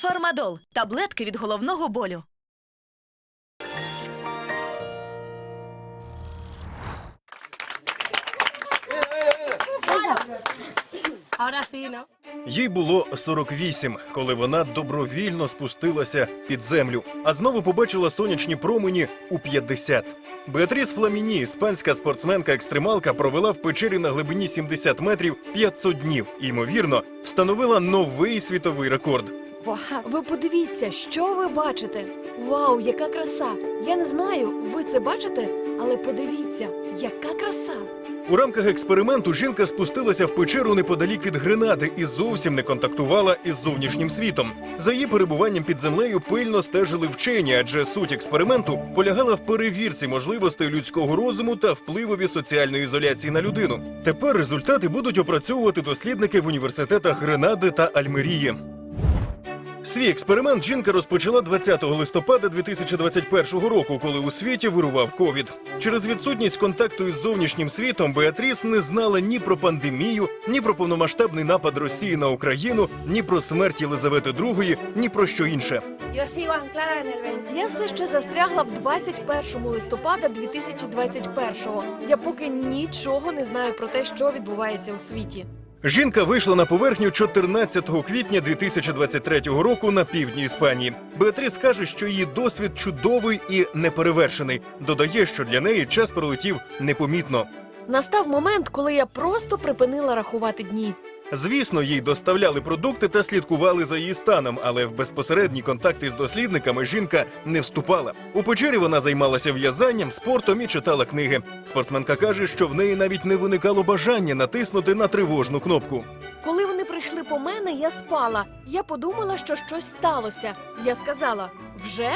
Фармадол таблетки від головного болю. Ahora sí, ¿no? Їй було 48, коли вона добровільно спустилася під землю, а знову побачила сонячні промені у 50. Беатріс Фламіні, іспанська спортсменка-екстремалка, провела в печері на глибині 70 метрів 500 днів. І, ймовірно, встановила новий світовий рекорд. Ви подивіться, що ви бачите. Вау, яка краса! Я не знаю, ви це бачите, але подивіться, яка краса! У рамках експерименту жінка спустилася в печеру неподалік від Гренади і зовсім не контактувала із зовнішнім світом. За її перебуванням під землею пильно стежили вчені, адже суть експерименту полягала в перевірці можливостей людського розуму та впливові соціальної ізоляції на людину. Тепер результати будуть опрацьовувати дослідники в університетах Гренади та Альмерії. Свій експеримент жінка розпочала 20 листопада 2021 року, коли у світі вирував ковід. Через відсутність контакту із зовнішнім світом Беатріс не знала ні про пандемію, ні про повномасштабний напад Росії на Україну, ні про смерть Єлизавети II, ні про що інше. Yo sigo anclada en el 20. Я все ще застрягла в 21 листопада 2021-го. Я поки нічого не знаю про те, що відбувається у світі. Жінка вийшла на поверхню 14 квітня 2023 року на півдні Іспанії. Беатріс каже, що її досвід чудовий і неперевершений. Додає, що для неї час пролетів непомітно. Настав момент, коли я просто припинила рахувати дні. Звісно, їй доставляли продукти та слідкували за її станом, але в безпосередні контакти з дослідниками жінка не вступала. У печері вона займалася в'язанням, спортом і читала книги. Спортсменка каже, що в неї навіть не виникало бажання натиснути на тривожну кнопку. Коли вони прийшли по мене, я спала. Я подумала, що щось сталося. Я сказала: вже?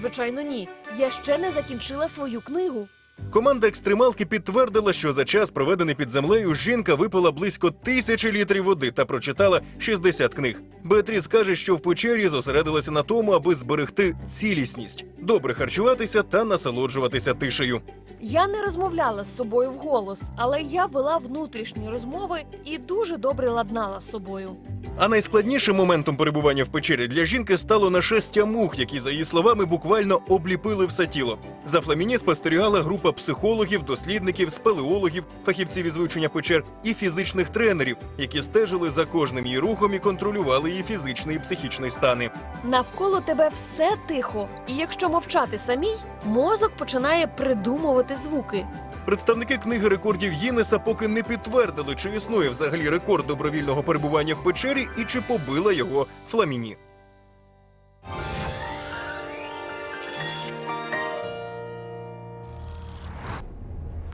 Звичайно, ні. Я ще не закінчила свою книгу. Команда екстремалки підтвердила, що за час, проведений під землею, жінка випила близько тисячі літрів води та прочитала 60 книг. Беатріс каже, що в печері зосередилася на тому, аби зберегти цілісність, добре харчуватися та насолоджуватися тишею. Я не розмовляла з собою вголос, але я вела внутрішні розмови і дуже добре ладнала з собою. А найскладнішим моментом перебування в печері для жінки стало нашестя мух, які, за її словами, буквально обліпили все тіло. За фламіні спостерігала група психологів, дослідників, спелеологів, фахівців із вивчення печер і фізичних тренерів, які стежили за кожним її рухом і контролювали її фізичний і психічний стани. Навколо тебе все тихо, і якщо мовчати самій, мозок починає придумувати звуки. Представники книги рекордів Гіннеса поки не підтвердили, чи існує взагалі рекорд добровільного перебування в печері і чи побила його фламіні.